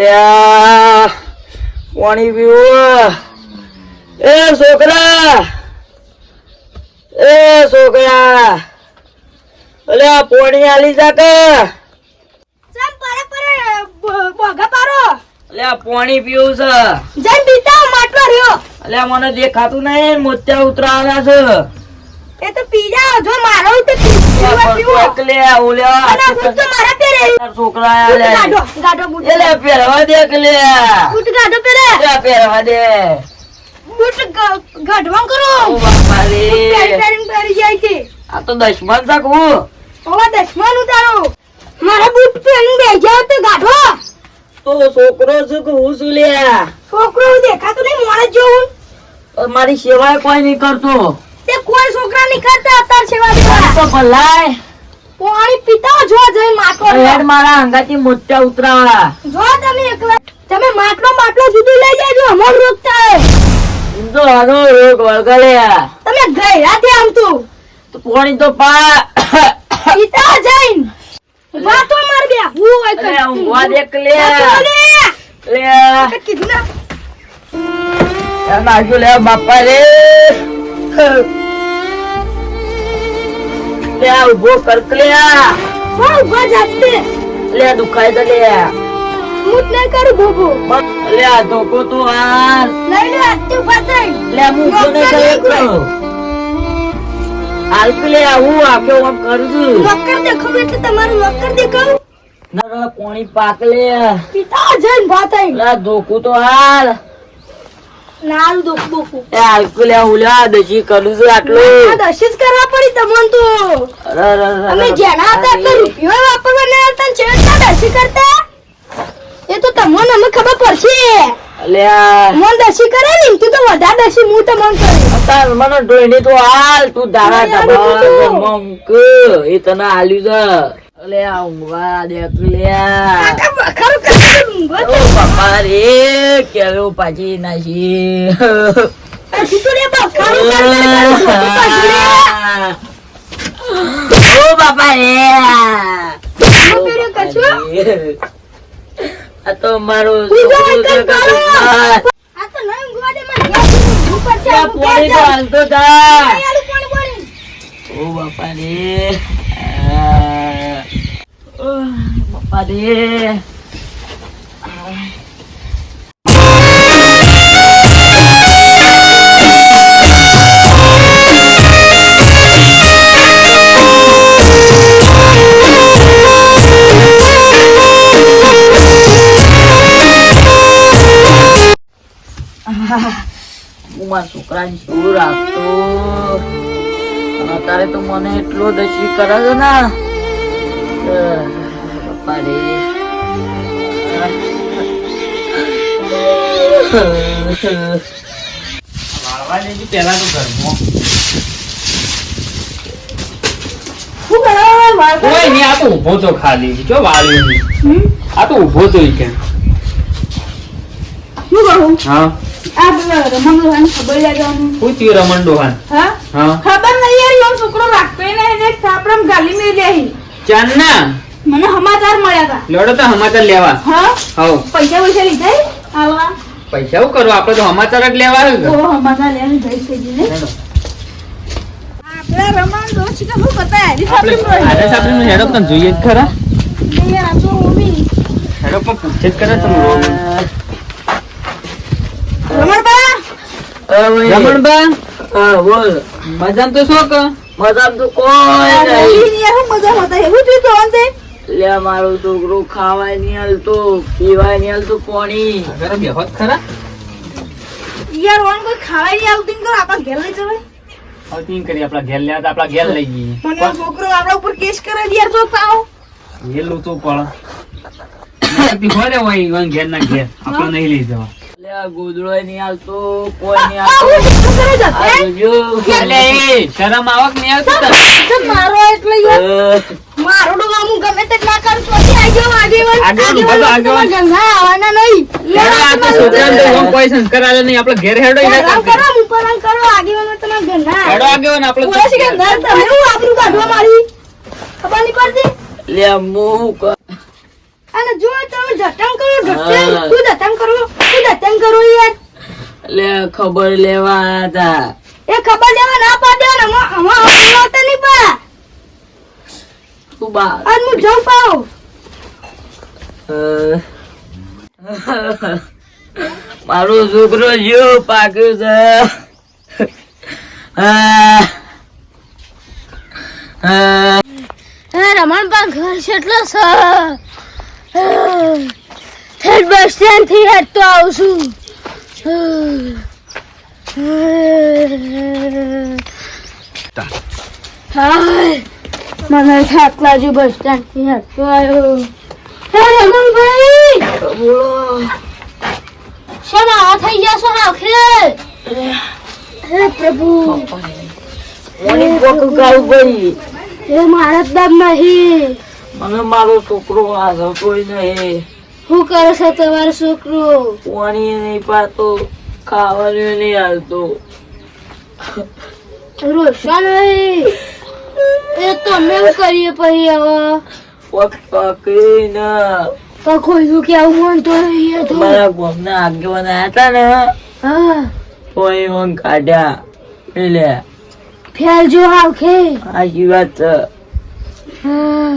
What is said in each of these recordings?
અલ્યા પાણી પીવું એ છોકરા એ છોકરા અલ્યા પાણી આલી જા કે. ચમ પરે પરે બ- બોગા પારો? અલ્યા પાણી પીવું છે. જન પીતા માટલો રહ્યો. અલ્યા મને દેખાતું નહીં મોત્યા ઉતરાવાના છે. એ તો પી જાઓ જો મારો તો પીવા ઓલ્યા અને બૂટ તો મારા પહેરે છોકરા બૂટ આલ્યા ગાડો ગાડો બૂટ એટલે પહેરવા દે કે લે. બૂટ ગાડો પહેરે. પહેરવા દે. બૂટ ગાઢવા કરો. ઓ બાપા રે પહેરી પહેરી જાય છે. આ તો દશમન છે હું? હવે દસમાન ઉતારો મારા બૂટ પહેરીને બેસી તો ગાઢો. તો છોકરો છું કે હું છું લે? છોકરો દેખાતું નહીં મોડે જોઉં. મારી સેવાય કોઈ નહીં કરતો. તે કોઈ છોકરા નહીં કરતા અત્યારે સેવા દેવા તો ભલાય. પાણી પિતા જો જઈ માટલો હેડ મારા અંગાથી મોટા ઉતરાવા. જો તમે એકલા. તમે માટલો માટલો જુદું લઈ જાજો અમર રોગ થાય. એમ તો આનો રોગ વળગલ્યા. તમે ગઈ રાતે આમ તું. તો કોણી તો પા પિતા જઈન. વાતો માર બે. હું હોય અરે હું વા દેખ કે લે. લે. કીધું ના. જો લે બાપા રે. લે ઊભો કર કે લે હું ઊભા જાતે લે દુખાય તો લે મુત નહીં કરું બોબો લે આ ધોકો તો આ લઈ લે આતે ઊભા થઈ લે હું ઊભો ન કર્યો તો હાલ કે લે હું આખ્યો આમ કરું છું નોકર દેખો એટલે તમારું નોકર દેખાવ. ના કોણી પાક લે. પીતા જઈન ભાત થઈ લે ધોકું તો હાલ. દુખ દુખ એ દજી કરું છું આટલું. આ દશિત કરવા પડી તમને તો. અરે, અરે, અરે, અમે જેના હતા એટલો રૂપિયો વાપરવા હતા ને દશી કરતા? એ તો તમને અમે ખબર પડશે. લે મન દશી કરે ને તું તો વધારે દશી હું તો મન કરે. તાર મને ડોયની તો હાલ તું મને દબા મંક એ તને આલ્યું છે. અલે આ ઊંઘવા દે તું લે કાકા ખરું ખરું ઊંઘો ઓ બાપા રે. કેવો પાછી રે ખરું ઓ બાપા રે? આ તો મારું ઊંઘો છોકરું છે એકદમ કે મારા છોકરાને શું રાખતો અને અત્યારે તો મને એટલો દશી કરે છે ને. રે વાળવા દેજે પહેલા તો ઘરમાં. શું કરો વાળ કોઈ નહીં, આ તો ઊભો તો ખાલી. જો વાળ્યું આ તો ઊભો તો કે. શું કરું હા. આ રમણ ખબર લાગવાનું હું થયું રમણ ડોહાન હા? હા. ખબર નહીં યાર એવો છોકરો રાખતો ય નહીં ને ગાલી મેલી આવી ચાલ મને સમાચાર મળ્યા હતા લેવડો તો સમાચાર લેવા. હા? હવ. પૈસા પૈસા લીધા આવા? પૈસા શું કરવા આપણે તો સમાચાર જ લેવા આવ્યો કે. સમાચાર આપણે રમણ દોસ્ત કે સાપરામ હેડો પણ જોઈએ ખરા. યાર આ તો મમ્મી હેડો પણ પૂછે જ કરે તમે રમણબા રમણબા? મજામાં તો શું મજામાં તો કોઈ નહીં. મમ્મી ને શું મજા હતા એવું થયું તો અંતે? લે મારું છોકરું ખાવાય નહીં હાલતું પીવાય નહીં હાલતું પાણી. ઘરે બેહો ખરા. યાર ઓન કોઈ ખાવાય નહીં કરો આપણા ઘેર લઈ જવાય. હવે તીન કરી આપણા ઘેર લેવા તો આપણા ઘેર લઈ જઈએ. મને છોકરો આપણા ઉપર કેસ કરે યાર તો પાવ એ લૂંટવું પડે હોય ને હોય ઘેર ના ઘેર. આપણે નહીં લઈ જવા. લે નહીં હાલતું કોઈ નહીં હાલતું શરમ આવક નહીં આવતી મારો એટલે મારો તો હું ગમે તે ના કરું તો હજી આગેવાન ગંગા આવવાના નહીં અને જો તમે જટણ કરો હા. તું દત્તન કરું? તું કરું યાર લે ખબર લેવા હતા એ ખબર લેવા ના પાડ્યો ને હમ હમ આવતા નહીં પા. તું બા અને હું જઉં પાઉ. મારો છોકરો જીવ પાક્યો છે. આ. આ. રમણ પા ઘર કેટલો છે? હેડ બસ સ્ટેન્ડથી હેડ તો આવું છું હાય. મને લાગ્યો બસ સ્ટેન્ડથી હેડ તો આવ્યો. હે રમણભાઈ! બોલો. શેના આ થઈ ગયા છો આખરે? હે પ્રભુ. મને કોક ગાવું પડી એ મારા દામ દમ નહીં. મને મારો છોકરો આ કોઈ નહીં. શું કરો છો તમારું છોકરો? પાણી નહીં પાતો ખાવાનું નહીં હાલતો. રોશન એ તો અમે કરીએ પછી હવે? પકડી ના. તો કોઈ નહીં એ તો. મારા ગામના આગેવાન હતા ને હા. ઓન કાઢ્યા. એટલે ફેલ જો આવખે આ વાત હા.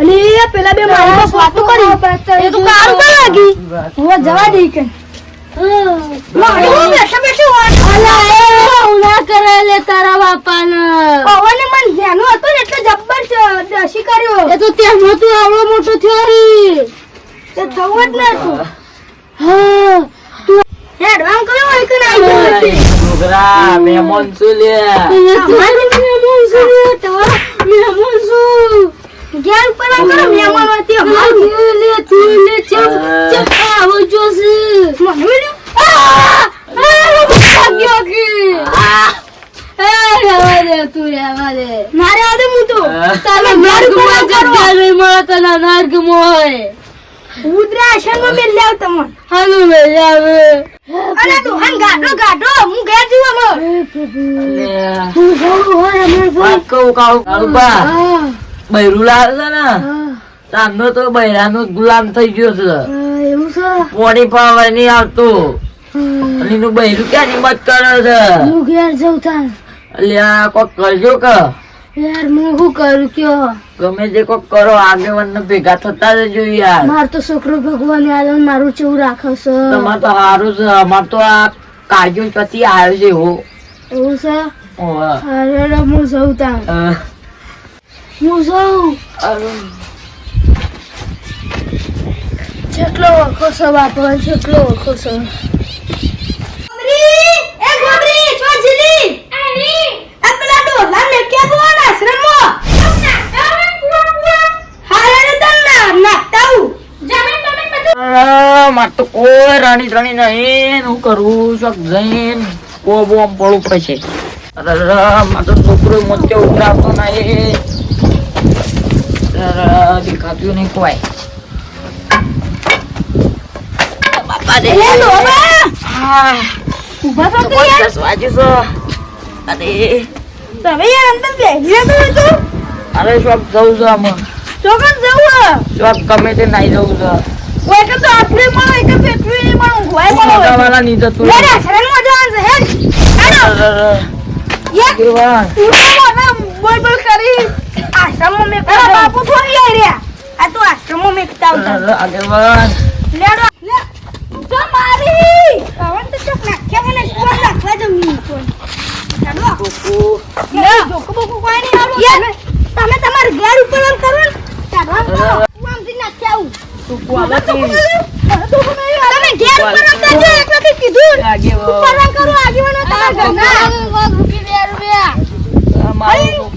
અને એ પેલા બે મારી પાસે વાતો કરી? એ તો કારું તો. લાગી. હું જવા દે કે મારે હું બેઠા બેઠા વાત અલા એ હું ના લે તારા બાપાને. પવને મન ધ્યાનો હતો ને એટલે જબ્બર ચ- દશી કર્યો એ તો ત્યાં મોટું આવડો મોટો થયો રે તે થવું જ નતું હા. તું હેડવાન કર્યો હોય ના? આ છોકરા શું લે? છું. ઘેર ઉપર આમ કરો, મહેમાન હતી, લે, તું લે, ચમ, ચમ, આવો. મને? આ! આ, કે. તું હું તો. તને માર્ગમાં હોય. રુદ્રાસનમાં મેલ લાવ તમને હાલો મેલ આવે અરે દોહન ગાડો ગાડો હું ઘેર જુઓ મો લે, હું હોય વાત કહું કાળું કાળું બા બૈરું લાવે છે ને? તાંડો તો બૈરાનો ગુલામ થઈ ગયો છે. એવું છે? પોણી પાવા નહીં આવતું. અને એનું બૈરું ક્યાં હિંમત કરે છે? હું ઘેર જઉં તાર. આ કોક કરજો કે? યાર હું શું કરું કયો? ગમે તે કોક કરો આગેવાન ભેગા થતા જજો યાર. માર તો છોકરો ભગવાન આલો મારું ચેવું રાખો છે. તમાર તો સારું છે. અમાર તો આ કાજુ પછી આવ્યો છે એવો. એવું છે? અરે હું જઉં અ, હું જઉં અરે, જેટલો ઓળખો છે બાપા જેટલો ઓળખો છે? એ ગોબરી છો જીલી? આ પેલા ડોલા ને કે બોન આશ્રમમાં હારે ને તન ના નાખતા હું જમીન તમે બધું અરે, માર તો કોઈ રાણી રાણી નહીં હું કરું શોખ જઈને કો બોમ પડવું પડશે માર તો છોકરો મોતે ઉભરાવતો નહીં. દેખાતું નહીં કોઈ બાપા રે હા. ઊભા થો કે યાર. દસ વાગ્યું અરે. તમે યાર અંદર બેસી તો તો. અરે શોપ જવું છે આમાં. ચોકન જવું શોપ ગમે તે નાઈ જવું છે. કોઈ કે તો આપણે માં એક પેટવી માં ઊંઘવાય મળો. મોટાવાળા નહીં જતું લે માં જવાનું છે. હેડ. યાર. બોલ બોલ કરી. આશ્રમમાં મેં અરે બાપુ થોડી આવી રહ્યા આ તો આશ્રમમાં મેકતા આવતા અરે, આગેવાન. લેડો લે જો મારી પવન તો ચોક નાખ્યા મને કોણ નાખવા જવું નહીં કોણ ચાલો કુકુ. લે જોકો બોકો કોઈ નહીં આવું તમે તમે તમારા ઘેર ઉપર આમ કરો ને ચાલો આમ હું આમથી નાખ્યા આવું કુકુ આલે છે. તમે ઘેર ઉપર આમ કરજો એટલે કીધું આગેવાન. ઉપર આમ કરો આગેવાનો તમારા ઘરના રૂપિયા બે રૂપિયા આ મારું કુકુ.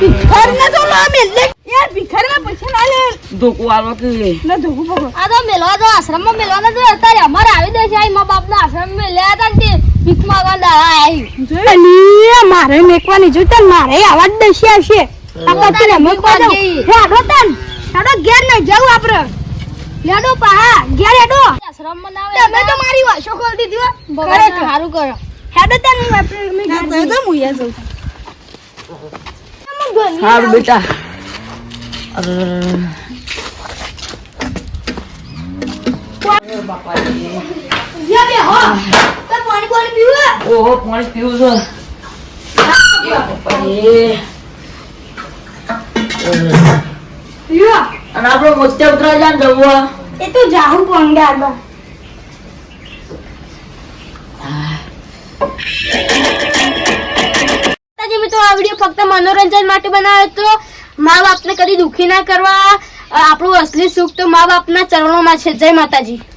ભિખારીને તો ના મેલે. યાર, ભિખારીના પૈસા ના લે. ધોકું આલો કે ના ધોકું પકડો. આ તો મેલવા તો આશ્રમમાં મેલવાના તો અત્યારે અમારે આવી દે છે. આ મા બાપના આશ્રમ મેલ્યા હતા તે ભીખ માંગવા દાડા આવી મારે મેકવાની જોઈ તને મારે આવા જ દશી આવશે. આ પછી અમે મેકવા જઈએ. હેડો તન. હેડો ઘેર નહીં જવું આપણે હેડો પાહા ઘેર હેડો. આશ્રમમાં ના તમે તો મારી વાશો ખોલી દીધી ખરેખર. સારું કરો. હેડો તન હું આપણે ઘેર જઈએ. સારું બેટા. ઓહો પાણી પીવું છે. અને આપણે મોતે ઉતરા જાય જવું એ તો જાહુ પણ આગળ માતાજી મિત્રો, આ વીડિયો ફક્ત મનોરંજન માટે બનાવ્યો હતો. મા બાપને કદી દુખી ના કરવા. આપણું અસલી સુખ તો મા બાપના ચરણોમાં છે. જય માતાજી.